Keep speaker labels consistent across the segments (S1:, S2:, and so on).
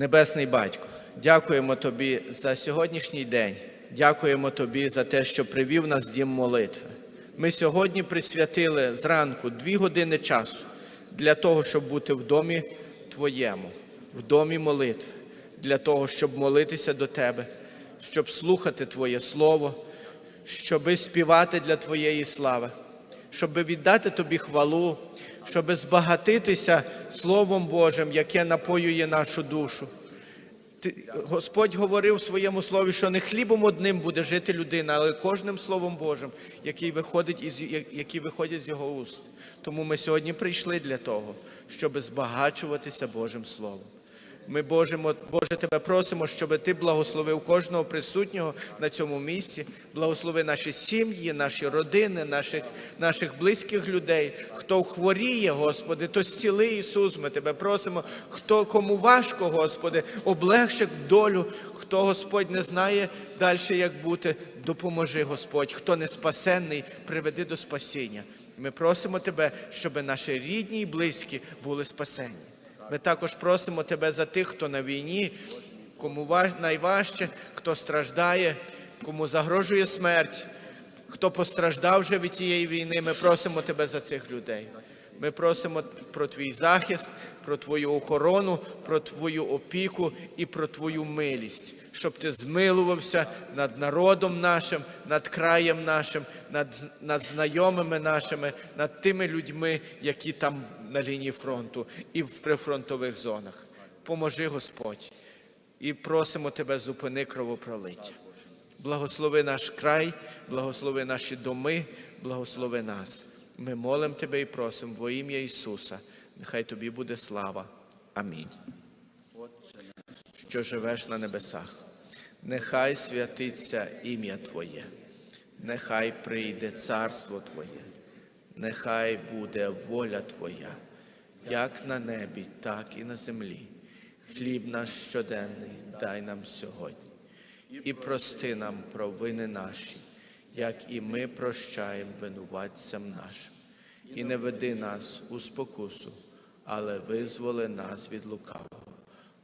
S1: Небесний Батько, дякуємо Тобі за сьогоднішній день. Дякуємо Тобі за те, що привів нас дім молитви. Ми сьогодні присвятили зранку дві години часу для того, щоб бути в домі Твоєму, в домі молитви, для того, щоб молитися до Тебе, щоб слухати Твоє Слово, щоб співати для Твоєї слави, щоб віддати Тобі хвалу, щоб збагатитися Словом Божим, яке напоює нашу душу. Господь говорив у своєму слові, що не хлібом одним буде жити людина, але кожним Словом Божим, який виходить із, які виходять з його уст. Тому ми сьогодні прийшли для того, щоб збагачуватися Божим Словом. Ми, Божемо, Боже, Тебе просимо, щоб Ти благословив кожного присутнього на цьому місці, благослови наші сім'ї, наші родини, наших, наших близьких людей. Хто хворіє, Господи, то зціли Ісус. Ми Тебе просимо. Хто кому важко, Господи, облегши долю. Хто Господь не знає далі, як бути, допоможи, Господь. Хто не спасенний, приведи до спасіння. Ми просимо Тебе, щоб наші рідні і близькі були спасені. Ми також просимо Тебе за тих, хто на війні, кому ва- найважче, хто страждає, кому загрожує смерть, хто постраждав вже від тієї війни. Ми просимо Тебе за цих людей. Ми просимо про Твій захист, про Твою охорону, про Твою опіку і про Твою милість, щоб Ти змилувався над народом нашим, над краєм нашим, над, над знайомими нашими, над тими людьми, які там на лінії фронту і в прифронтових зонах. Поможи, Господь, і просимо Тебе, зупини кровопролиття. Благослови наш край, благослови наші доми, благослови нас. Ми молимо Тебе і просимо во ім'я Ісуса. Нехай Тобі буде слава. Амінь. Що живеш на небесах, нехай святиться ім'я Твоє, нехай прийде царство Твоє, нехай буде воля Твоя, як на небі, так і на землі. Хліб наш щоденний дай нам сьогодні і прости нам провини наші, як і ми прощаємо винуватцям нашим. І не веди нас у спокусу, але визволи нас від лукавого.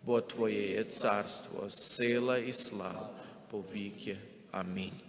S1: Бо Твоє є царство, сила і слава повіки. Амінь.